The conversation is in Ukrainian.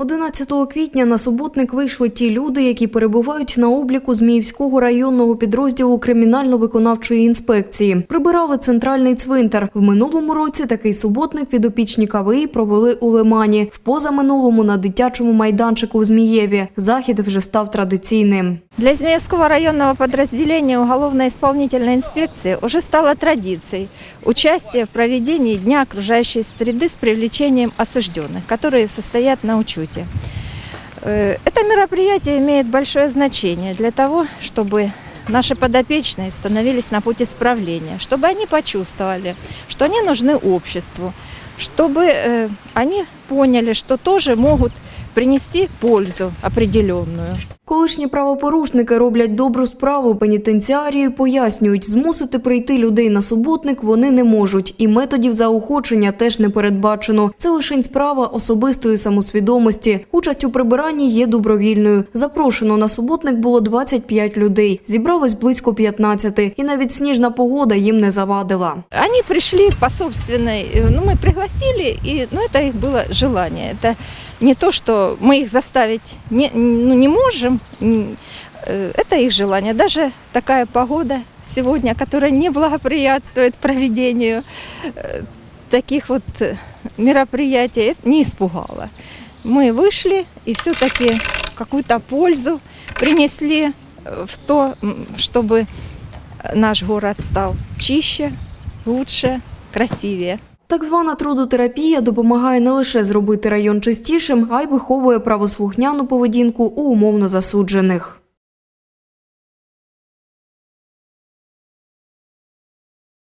11 квітня на суботник вийшли ті люди, які перебувають на обліку Зміївського районного підрозділу кримінально-виконавчої інспекції. Прибирали центральний цвинтар. В минулому році такий суботник підопічні КВІ провели у Лимані. В позаминулому на дитячому майданчику в Змієві. Захід вже став традиційним. Для Змеевского районного подразделения уголовно-исполнительной инспекции уже стало традицией участие в проведении Дня окружающей среды с привлечением осужденных, которые состоят на учете. Э, Это мероприятие имеет большое значение для того, чтобы наши подопечные становились на путь исправления, чтобы они почувствовали, что они нужны обществу, чтобы э, они поняли, что тоже могут принести пользу определенную. Колишні правопорушники роблять добру справу. Пенітенціарії пояснюють, змусити прийти людей на суботник вони не можуть, і методів заохочення теж не передбачено. Це лише справа особистої самосвідомості. Участь у прибиранні є добровільною. Запрошено на суботник було 25 людей. Зібралось близько 15, і навіть сніжна погода їм не завадила. Они пришли по собственной, э, ну мы пригласили, и ну, это их было желание. Это не то, что мы их заставить не, ну, не можем, э, это их желание. Даже такая погода сегодня, которая не благоприятствует проведению э, таких вот э, мероприятий, не испугала. Мы вышли и все-таки какую-то пользу принесли в то, чтобы наш город стал чище, лучше, красивее. Так звана трудотерапія допомагає не лише зробити район чистішим, а й виховує правослухняну поведінку у умовно засуджених.